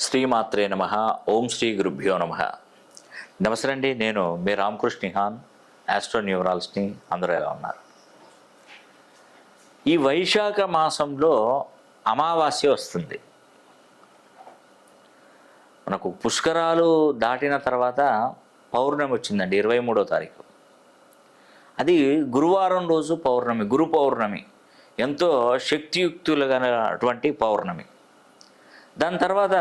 శ్రీమాత్రే నమ ఓం శ్రీ గురుభ్యో నమ. నమస్తే అండి నేను మీ రామకృష్ణ నిహాన్ ఆస్ట్రో అందరూ ఎలా ఉన్నారు? ఈ వైశాఖ మాసంలో అమావాస్య వస్తుంది. మనకు పుష్కరాలు దాటిన తర్వాత పౌర్ణమి వచ్చిందండి ఇరవై మూడో తారీఖు. అది గురువారం రోజు పౌర్ణమి గురు పౌర్ణమి. ఎంతో శక్తియుక్తులుగానటువంటి పౌర్ణమి. దాని తర్వాత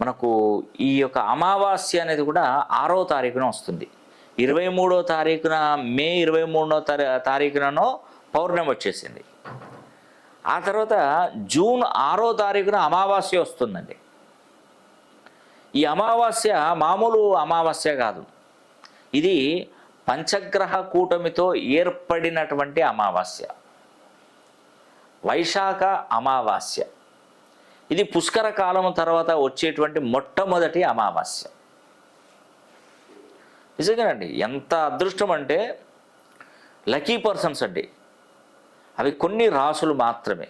మనకు ఈ యొక్క అమావాస్య అనేది కూడా ఆరో తారీఖున వస్తుంది. ఇరవై మూడో తారీఖున మే ఇరవై మూడో తారీ తారీఖుననో పౌర్ణమి వచ్చేసింది. ఆ తర్వాత జూన్ ఆరో తారీఖున అమావాస్య వస్తుందండి. ఈ అమావాస్య మామూలు అమావాస్య కాదు. ఇది పంచగ్రహ కూటమితో ఏర్పడినటువంటి అమావాస్య. వైశాఖ అమావాస్య. ఇది పుష్కర కాలం తర్వాత వచ్చేటువంటి మొట్టమొదటి అమావాస్య. నిజంగానండి ఎంత అదృష్టం అంటే లక్కీ పర్సన్స్ అండి. అవి కొన్ని రాసులు మాత్రమే.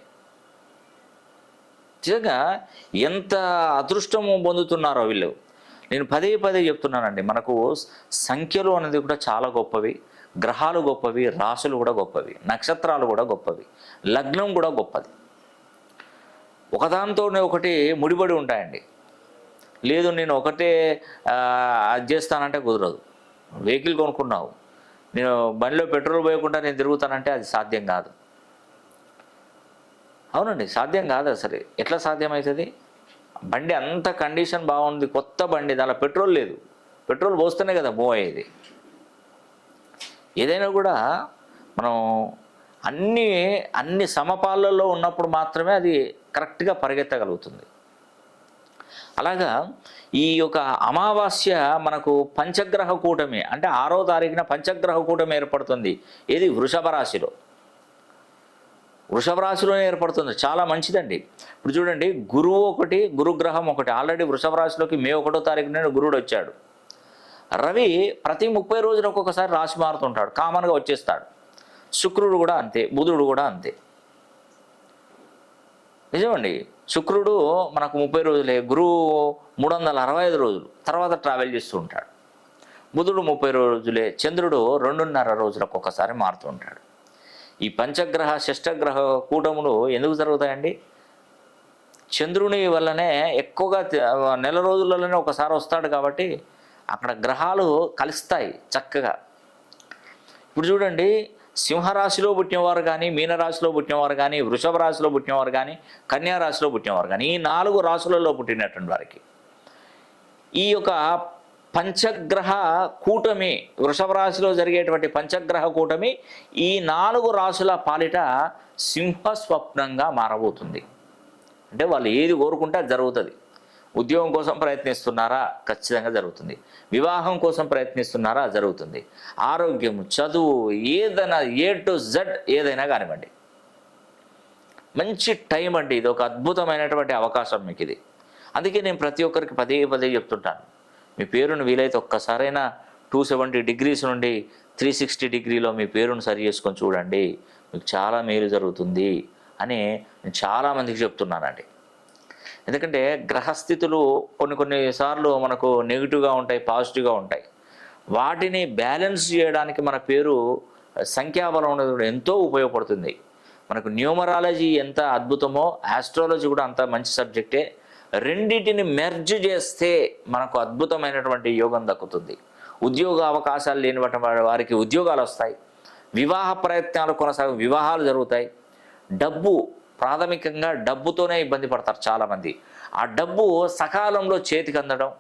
నిజంగా ఎంత అదృష్టము పొందుతున్నారో వీళ్ళు. నేను పదే పదే చెప్తున్నానండి మనకు సంఖ్యలు అనేది కూడా చాలా గొప్పవి గ్రహాలు గొప్పవి రాసులు కూడా గొప్పవి నక్షత్రాలు కూడా గొప్పవి లగ్నం కూడా గొప్పది. ఒకదానితోనే ఒకటి ముడిపడి ఉంటాయండి. లేదు నేను ఒకటే అది చేస్తానంటే కుదరదు. వెహికల్ కొనుక్కున్నావు. నేను బండిలో పెట్రోల్ పోయకుండా నేను తిరుగుతానంటే అది సాధ్యం కాదు. అవునండి సాధ్యం కాదు అసలు. ఎట్లా సాధ్యమవుతుంది బండి అంత కండిషన్ బాగుంది కొత్త బండి దానిలో పెట్రోల్ లేదు. పెట్రోల్ పోస్తేనే కదా మూవ్ అయ్యేది. ఏదైనా కూడా మనం అన్ని అన్ని సమపాలలో ఉన్నప్పుడు మాత్రమే అది కరెక్ట్గా పరిగెత్తగలుగుతుంది. అలాగా ఈ యొక్క అమావాస్య మనకు పంచగ్రహ కూటమి అంటే ఆరో తారీఖున పంచగ్రహ కూటమి ఏర్పడుతుంది. ఏది? వృషభ రాశిలో. వృషభ రాశిలోనే ఏర్పడుతుంది. చాలా మంచిదండి. ఇప్పుడు చూడండి గురువు ఒకటి గురుగ్రహం ఒకటి. ఆల్రెడీ వృషభ రాశిలోకి మే ఒకటో తారీఖున గురుడు వచ్చాడు. రవి ప్రతి ముప్పై రోజులకు ఒక్కొక్కసారి రాశి మారుతుంటాడు. కామన్గా వచ్చేస్తాడు. శుక్రుడు కూడా అంతే బుధుడు కూడా అంతే. నిజమండి. శుక్రుడు మనకు ముప్పై రోజులే గురువు మూడు వందల అరవై ఐదు రోజులు తర్వాత ట్రావెల్ చేస్తూ ఉంటాడు. బుధుడు ముప్పై రోజులే చంద్రుడు రెండున్నర రోజులకు ఒకసారి మారుతూ ఉంటాడు. ఈ పంచగ్రహ షష్టగ్రహ కూటములు ఎందుకు జరుగుతాయండి? చంద్రుని వల్లనే ఎక్కువగా నెల రోజులలోనే ఒకసారి వస్తాడు కాబట్టి అక్కడ గ్రహాలు కలుస్తాయి చక్కగా. ఇప్పుడు చూడండి సింహరాశిలో పుట్టినవారు కానీ మీనరాశిలో పుట్టినవారు కానీ వృషభ రాశిలో పుట్టినవారు కానీ కన్యా రాశిలో పుట్టినవారు కానీ ఈ నాలుగు రాశులలో పుట్టినటువంటి వారికి. ఈ యొక్క పంచగ్రహ కూటమి వృషభ రాశిలో జరిగేటువంటి పంచగ్రహ కూటమి ఈ నాలుగు రాశుల పాలిట సింహ స్వప్నంగా మారబోతుంది. అంటే వాళ్ళు ఏది కోరుకుంటే అది జరుగుతుంది. ఉద్యోగం కోసం ప్రయత్నిస్తున్నారా? ఖచ్చితంగా జరుగుతుంది. వివాహం కోసం ప్రయత్నిస్తున్నారా? జరుగుతుంది. ఆరోగ్యం చదువు ఏదైనా ఏ టు జెడ్ ఏదైనా కానివ్వండి. మంచి టైం అండి ఇది. ఒక అద్భుతమైనటువంటి అవకాశం మీకు ఇది. అందుకే నేను ప్రతి ఒక్కరికి పదే పదే చెప్తుంటాను. మీ పేరును వీలైతే ఒక్కసారైనా టూ సెవెంటీ డిగ్రీస్ నుండి త్రీ సిక్స్టీ డిగ్రీలో మీ పేరును సరి చేసుకొని చూడండి. మీకు చాలా మేలు జరుగుతుంది అని నేను చాలామందికి చెప్తున్నానండి. ఎందుకంటే గ్రహస్థితులు కొన్ని కొన్నిసార్లు మనకు నెగిటివ్గా ఉంటాయి పాజిటివ్గా ఉంటాయి. వాటిని బ్యాలెన్స్ చేయడానికి మన పేరు సంఖ్యాబలం అనేది కూడా ఎంతో ఉపయోగపడుతుంది. మనకు న్యూమరాలజీ ఎంత అద్భుతమో ఆస్ట్రాలజీ కూడా అంత మంచి సబ్జెక్టే. రెండింటిని మెర్జ్ చేస్తే మనకు అద్భుతమైనటువంటి యోగం దక్కుతుంది. ఉద్యోగ అవకాశాలు లేనిటువంటి వారికి ఉద్యోగాలు వస్తాయి. వివాహ ప్రయత్నాలు కొనసాగు వివాహాలు జరుగుతాయి. డబ్బు ప్రాథమికంగా డబ్బుతోనే ఇబ్బంది పడతారు చాలామంది. ఆ డబ్బు సకాలంలో చేతికి అందడం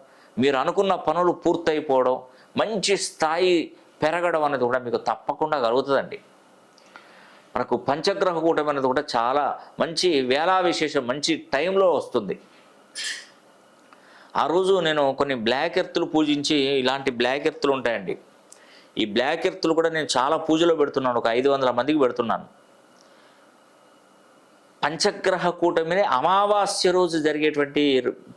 మీరు అనుకున్న పనులు పూర్తయిపోవడం మంచి స్థాయి పెరగడం అనేది కూడా మీకు తప్పకుండా కలుగుతుందండి. మనకు పంచగ్రహ కూటమి అనేది కూడా చాలా మంచి వేళా విశేషం మంచి టైంలో వస్తుంది. ఆ రోజు నేను కొన్ని బ్లాక్ ఎర్త్లు పూజించి ఇలాంటి బ్లాక్ ఎర్త్లు ఉంటాయండి. ఈ బ్లాక్ ఎర్త్లు కూడా నేను చాలా పూజలో పెడుతున్నాను ఒక ఐదు వందల మందికి పెడుతున్నాను. పంచగ్రహ కూటమిని అమావాస్య రోజు జరిగేటువంటి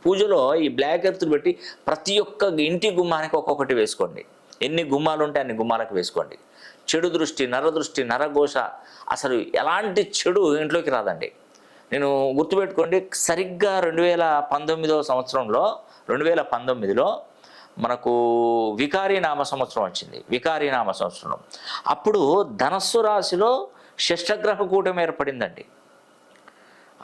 పూజలో ఈ బ్లాక్ ఎర్త్ పెట్టి ప్రతి ఒక్క ఇంటి గుమ్మానికి ఒక్కొక్కటి వేసుకోండి. ఎన్ని గుమ్మాలు ఉంటే అన్ని గుమ్మాలకు వేసుకోండి. చెడు దృష్టి నరదృష్టి నరఘోష అసలు ఎలాంటి చెడు ఇంట్లోకి రాదండి. నేను గుర్తుపెట్టుకోండి సరిగ్గా రెండు వేల పంతొమ్మిదో సంవత్సరంలో రెండు వేల పంతొమ్మిదిలో మనకు వికారీ నామ సంవత్సరం వచ్చింది. వికారీ నామ సంవత్సరం. అప్పుడు ధనస్సు రాశిలో షష్టగ్రహ కూటమి ఏర్పడిందండి.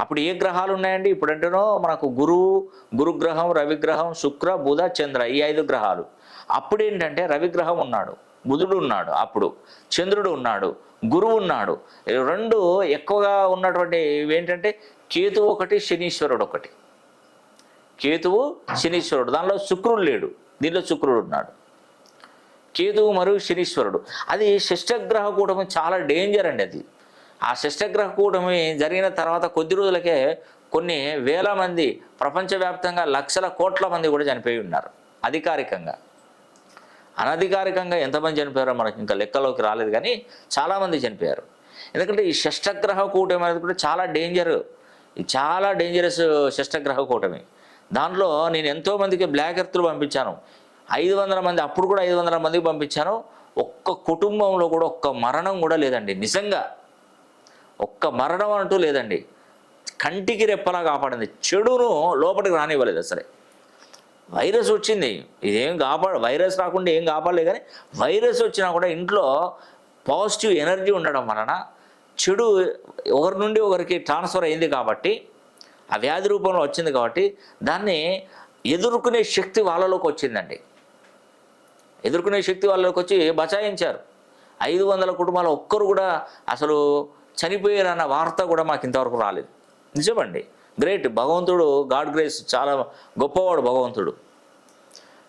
అప్పుడు ఏ గ్రహాలు ఉన్నాయండి? ఇప్పుడంటేనో మనకు గురువు గురుగ్రహం రవిగ్రహం శుక్ర బుధ చంద్ర ఈ ఐదు గ్రహాలు. అప్పుడు ఏంటంటే రవిగ్రహం ఉన్నాడు బుధుడు ఉన్నాడు అప్పుడు చంద్రుడు ఉన్నాడు గురువు ఉన్నాడు. రెండు ఎక్కువగా ఉన్నటువంటి ఏంటంటే కేతు ఒకటి శనీశ్వరుడు ఒకటి. కేతువు శనీశ్వరుడు. దానిలో శుక్రుడు లేడు దీనిలో శుక్రుడు ఉన్నాడు. కేతువు మరియు శనీశ్వరుడు. అది షష్టగ్రహ కూటమి చాలా డేంజర్ అండి అది. ఆ శిష్టగ్రహ కూటమి జరిగిన తర్వాత కొద్ది రోజులకే కొన్ని వేల మంది ప్రపంచవ్యాప్తంగా లక్షల కోట్ల మంది కూడా చనిపోయి ఉన్నారు అధికారికంగా. అనధికారికంగా ఎంతమంది చనిపోయారో మనకి ఇంకా లెక్కలోకి రాలేదు కానీ చాలామంది చనిపోయారు. ఎందుకంటే ఈ షష్టగ్రహ కూటమి అనేది కూడా చాలా డేంజర్. చాలా డేంజరస్ షష్టగ్రహ కూటమి దాంట్లో నేను ఎంతోమందికి బ్లాక్ ఎర్త్లు పంపించాను. ఐదు వందల మంది అప్పుడు కూడా ఐదు వందల మందికి పంపించాను. ఒక్క కుటుంబంలో కూడా ఒక్క మరణం కూడా లేదండి నిజంగా. ఒక్క మరణం అంటూ లేదండి. కంటికి రెప్పలా కాపాడింది. చెడును లోపలికి రానివ్వలేదు అసలే. వైరస్ వచ్చింది. ఇదేం కాపా వైరస్ రాకుండా ఏం కాపాడలేదు కానీ వైరస్ వచ్చినా కూడా ఇంట్లో పాజిటివ్ ఎనర్జీ ఉండడం వలన చెడు ఒకరి నుండి ఒకరికి ట్రాన్స్ఫర్ అయింది కాబట్టి ఆ వ్యాధి రూపంలో వచ్చింది కాబట్టి దాన్ని ఎదుర్కొనే శక్తి వాళ్ళలోకి వచ్చిందండి. ఎదుర్కొనే శక్తి వాళ్ళలోకి వచ్చి బచాయించారు. ఐదు వందల కుటుంబాలు ఒక్కరు కూడా అసలు చనిపోయారన్న వార్త కూడా మాకు ఇంతవరకు రాలేదు. నిజమండి. గ్రేట్ భగవంతుడు గాడ్ గ్రేస్ చాలా గొప్పవాడు భగవంతుడు.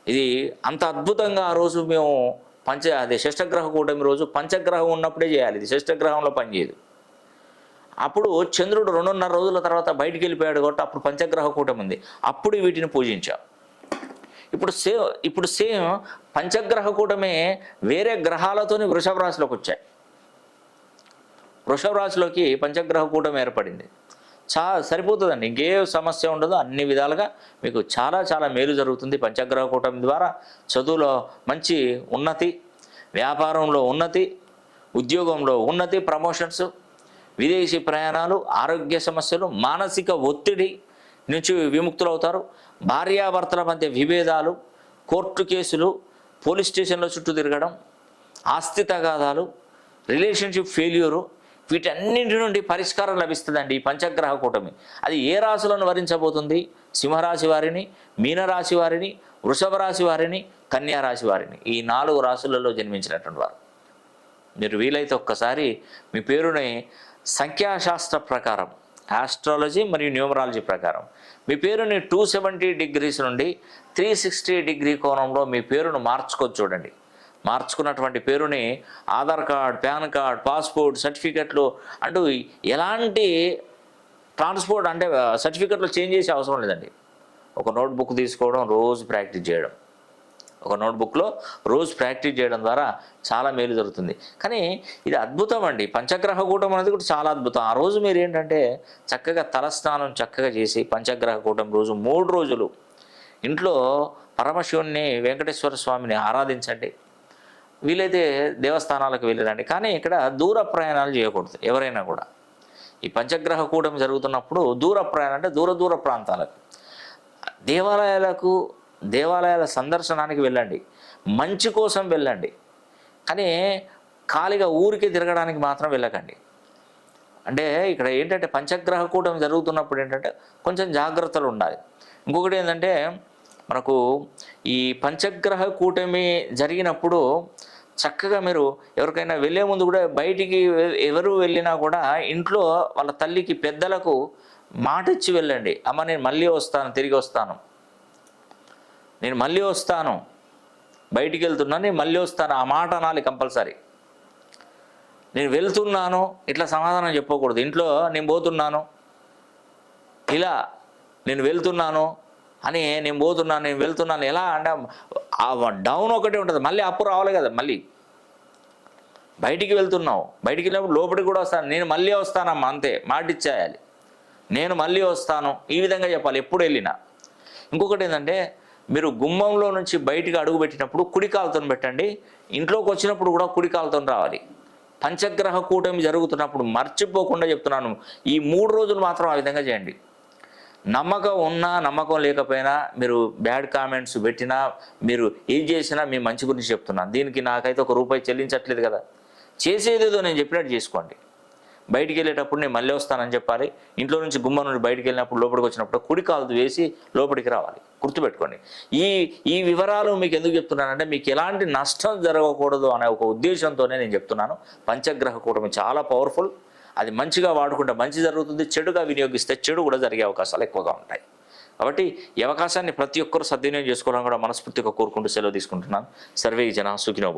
ఇది అంత అద్భుతంగా ఆ రోజు మేము పంచ అది షష్టగ్రహ కూటమి రోజు పంచగ్రహం ఉన్నప్పుడే చేయాలి. ఇది షష్టగ్రహంలో పనిచేయదు. అప్పుడు చంద్రుడు రెండున్నర రోజుల తర్వాత బయటికి వెళ్ళిపోయాడు కాబట్టి అప్పుడు పంచగ్రహ కూటమి ఉంది. అప్పుడు వీటిని పూజించాం. ఇప్పుడు సేమ్ ఇప్పుడు సేమ్ పంచగ్రహ కూటమే వేరే గ్రహాలతోని వృషభ రాశిలోకి వచ్చాయి. వృషభ రాశిలోకి పంచగ్రహ కూటమి ఏర్పడింది. చా సరిపోతుందండి. ఇంకే సమస్య ఉండదు. అన్ని విధాలుగా మీకు చాలా చాలా మేలు జరుగుతుంది పంచగ్రహ కూటమి ద్వారా. చదువులో మంచి ఉన్నతి వ్యాపారంలో ఉన్నతి ఉద్యోగంలో ఉన్నతి ప్రమోషన్స్ విదేశీ ప్రయాణాలు ఆరోగ్య సమస్యలు మానసిక ఒత్తిడి నుంచి విముక్తులవుతారు. భార్యాభర్తల మధ్య విభేదాలు కోర్టు కేసులు పోలీస్ స్టేషన్ల చుట్టూ తిరగడం ఆస్తి తగాదాలు రిలేషన్షిప్ ఫెయిల్యూరు వీటన్నింటి నుండి పరిష్కారం లభిస్తుందండి ఈ పంచగ్రహ కూటమి. అది ఏ రాశులను వరించబోతుంది? సింహరాశి వారిని మీనరాశి వారిని వృషభ రాశి వారిని కన్యారాశి వారిని. ఈ నాలుగు రాశులలో జన్మించినటువంటి వారు. మీరు వీలైతే ఒక్కసారి మీ పేరుని సంఖ్యాశాస్త్ర ప్రకారం ఆస్ట్రాలజీ మరియు న్యూమరాలజీ ప్రకారం మీ పేరుని టూ సెవెంటీ డిగ్రీస్ నుండి త్రీ సిక్స్టీ డిగ్రీ కోణంలో మీ పేరును మార్చుకొని చూడండి. మార్చుకున్నటువంటి పేరుని Aadhaar card PAN card passport సర్టిఫికెట్లు అంటూ ఎలాంటి ట్రాన్స్పోర్ట్ అంటే సర్టిఫికెట్లు చేంజ్ చేసే అవసరం లేదండి. ఒక నోట్బుక్ తీసుకోవడం రోజు ప్రాక్టీస్ చేయడం. ఒక నోట్బుక్లో రోజు ప్రాక్టీస్ చేయడం ద్వారా చాలా మేలు జరుగుతుంది. కానీ ఇది అద్భుతం అండి. పంచగ్రహ కూటం అనేది కూడా చాలా అద్భుతం. ఆ రోజు మీరు ఏంటంటే చక్కగా తలస్నానం చక్కగా చేసి పంచగ్రహ కూటం రోజు మూడు రోజులు ఇంట్లో పరమశివుణ్ణి వెంకటేశ్వర స్వామిని ఆరాధించండి. వీలైతే దేవస్థానాలకు వెళ్ళిరండి. కానీ ఇక్కడ దూర ప్రయాణాలు చేయకూడదు ఎవరైనా కూడా. ఈ పంచగ్రహ కూటమి జరుగుతున్నప్పుడు దూర ప్రయాణం అంటే దూర దూర ప్రాంతాలకు. దేవాలయాలకు దేవాలయాల సందర్శనానికి వెళ్ళండి. మంచి కోసం వెళ్ళండి. కానీ ఖాళీగా ఊరికి తిరగడానికి మాత్రం వెళ్ళకండి. అంటే ఇక్కడ ఏంటంటే పంచగ్రహ కూటమి జరుగుతున్నప్పుడు ఏంటంటే కొంచెం జాగ్రత్తలు ఉండాలి. ఇంకొకటి ఏంటంటే మనకు ఈ పంచగ్రహ కూటమి జరిగినప్పుడు చక్కగా మీరు ఎవరికైనా వెళ్ళే ముందు కూడా బయటికి ఎవరు వెళ్ళినా కూడా ఇంట్లో వాళ్ళ తల్లికి పెద్దలకు మాట ఇచ్చి వెళ్ళండి. అమ్మ నేను మళ్ళీ వస్తాను తిరిగి వస్తాను. నేను మళ్ళీ వస్తాను. బయటికి వెళ్తున్నాను నేను మళ్ళీ వస్తాను. ఆ మాట అనాలి కంపల్సరీ. నేను వెళ్తున్నాను ఇట్లా సమాధానం చెప్పకూడదు. ఇంట్లో నేను పోతున్నాను ఇలా నేను వెళ్తున్నాను అని నేను పోతున్నాను నేను వెళ్తున్నాను ఎలా అంటే డౌన్ ఒకటే ఉంటుంది. మళ్ళీ అప్పు రావాలి కదా మళ్ళీ. బయటికి వెళ్తున్నావు. బయటికి వెళ్ళినప్పుడు లోపలికి కూడా వస్తాను. నేను మళ్ళీ వస్తానమ్మా అంతే. మాటిచ్చేయాలి. నేను మళ్ళీ వస్తాను. ఈ విధంగా చెప్పాలి ఎప్పుడు వెళ్ళినా. ఇంకొకటి ఏంటంటే మీరు గుమ్మంలో నుంచి బయటికి అడుగు పెట్టినప్పుడు కుడి కాలుతో పెట్టండి. ఇంట్లోకి వచ్చినప్పుడు కూడా కుడి కాలుతో రావాలి. పంచగ్రహ కూటమి జరుగుతున్నప్పుడు మర్చిపోకుండా చెప్తున్నాను. ఈ మూడు రోజులు మాత్రం ఆ విధంగా చేయండి. నమ్మకం ఉన్నా నమ్మకం లేకపోయినా మీరు బ్యాడ్ కామెంట్స్ పెట్టినా మీరు ఏం చేసినా మీ మంచి గురించి చెప్తున్నాను. దీనికి నాకైతే ఒక రూపాయి చెల్లించట్లేదు కదా. చేసేదేదో నేను చెప్పినట్టు చేసుకోండి. బయటికి వెళ్ళేటప్పుడు నేను మళ్ళీ వస్తానని చెప్పాలి. ఇంట్లో నుంచి గుమ్మ నుండి బయటికి వెళ్ళినప్పుడు లోపలికి వచ్చినప్పుడు కుడి కాలు వేసి లోపలికి రావాలి. గుర్తుపెట్టుకోండి. ఈ ఈ వివరాలు మీకు ఎందుకు చెప్తున్నానంటే మీకు ఎలాంటి నష్టం జరగకూడదు అనే ఒక ఉద్దేశంతోనే నేను చెప్తున్నాను. పంచగ్రహ కూటమి చాలా పవర్ఫుల్ అది మంచిగా వాడుకుంటే మంచి జరుగుతుంది చెడుగా వినియోగిస్తే చెడు కూడా జరిగే అవకాశాలు ఎక్కువగా ఉంటాయి. కాబట్టి ఈ అవకాశాన్ని ప్రతి ఒక్కరు సద్వినియోగం చేసుకోవాలని కూడా మనస్ఫూర్తిగా కోరుకుంటూ సెలవు తీసుకుంటున్నాను. సర్వే జన సుఖినోభవం